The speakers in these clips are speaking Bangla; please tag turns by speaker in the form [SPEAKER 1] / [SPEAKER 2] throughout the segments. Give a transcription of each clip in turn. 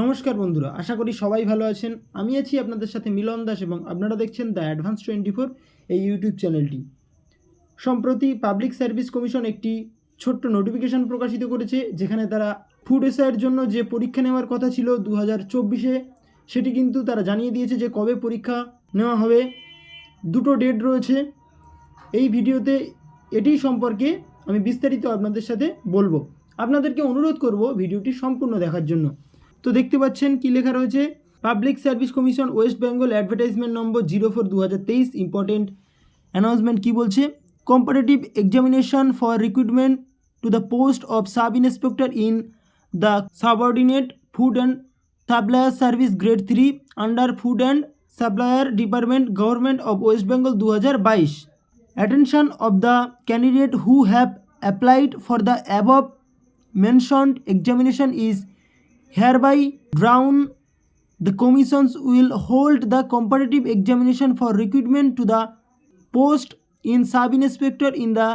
[SPEAKER 1] নমস্কার বন্ধুরা, আশা করি সবাই ভালো আছেন। আমি আছি আপনাদের সাথে মিলন দাস এবং আপনারা দেখছেন দ্য অ্যাডভান্স টোয়েন্টি ফোর এই ইউটিউব চ্যানেলটি। সম্প্রতি পাবলিক সার্ভিস কমিশন একটি ছোট্ট নোটিফিকেশন প্রকাশিত করেছে, যেখানে তারা ফুড এসআইয়ের জন্য যে পরীক্ষা নেওয়ার কথা ছিল দু হাজার চব্বিশে, সেটি কিন্তু তারা জানিয়ে দিয়েছে যে কবে পরীক্ষা নেওয়া হবে। দুটো ডেট রয়েছে। এই ভিডিওতে এটি সম্পর্কে আমি বিস্তারিত আপনাদের সাথে বলব। আপনাদেরকে অনুরোধ করব ভিডিওটি সম্পূর্ণ দেখার জন্য। তো দেখতে পাচ্ছেন কি লেখা রয়েছে? Public service commission West Bengal advertisement number zero four দু হাজার তেইশ ইম্পর্টেন্ট অ্যানাউন্সমেন্ট কী বলছে? Comparative examination for recruitment to the post of sub inspector in the subordinate food and supplier service grade three under food and supplier department government of West Bengal দু হাজার বাইশ। Attention of the candidate who have applied for the above mentioned examination is hereby drawn the commissions will hold the comparative examination for recruitment to the post in sub inspector in the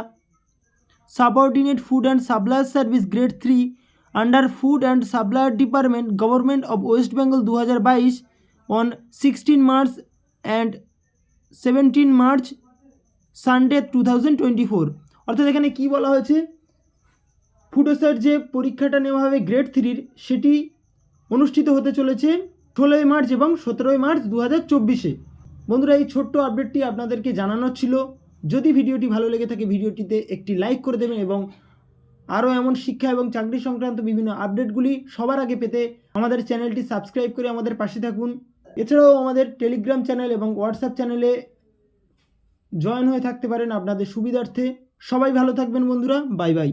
[SPEAKER 1] subordinate food and supplier service grade 3 under food and supplier department government of west bengal 2022 on 16 march and 17 march Sunday two thousand twenty four অর্থাৎ এখানে কী বলা হয়েছে ফুডোসার যে পরীক্ষাটা নেওয়া হবে গ্রেড থ্রির সেটি অনুষ্ঠিত হতে চলেছে ষোলোই মার্চ এবং সতেরোই মার্চ দু হাজার চব্বিশে। বন্ধুরা, এই ছোট্ট আপডেটটি আপনাদেরকে জানানোর ছিল। যদি ভিডিওটি ভালো লেগে থাকে, ভিডিওটিতে একটি লাইক করে দেবেন এবং আরও এমন শিক্ষা এবং চাকরি সংক্রান্ত বিভিন্ন আপডেটগুলি সবার আগে পেতে আমাদের চ্যানেলটি সাবস্ক্রাইব করে আমাদের পাশে থাকুন। এছাড়াও আমাদের টেলিগ্রাম চ্যানেল এবং হোয়াটসঅ্যাপ চ্যানেলে জয়েন হয়ে থাকতে পারেন আপনাদের সুবিধার্থে। সবাই ভালো থাকবেন বন্ধুরা বাই বাই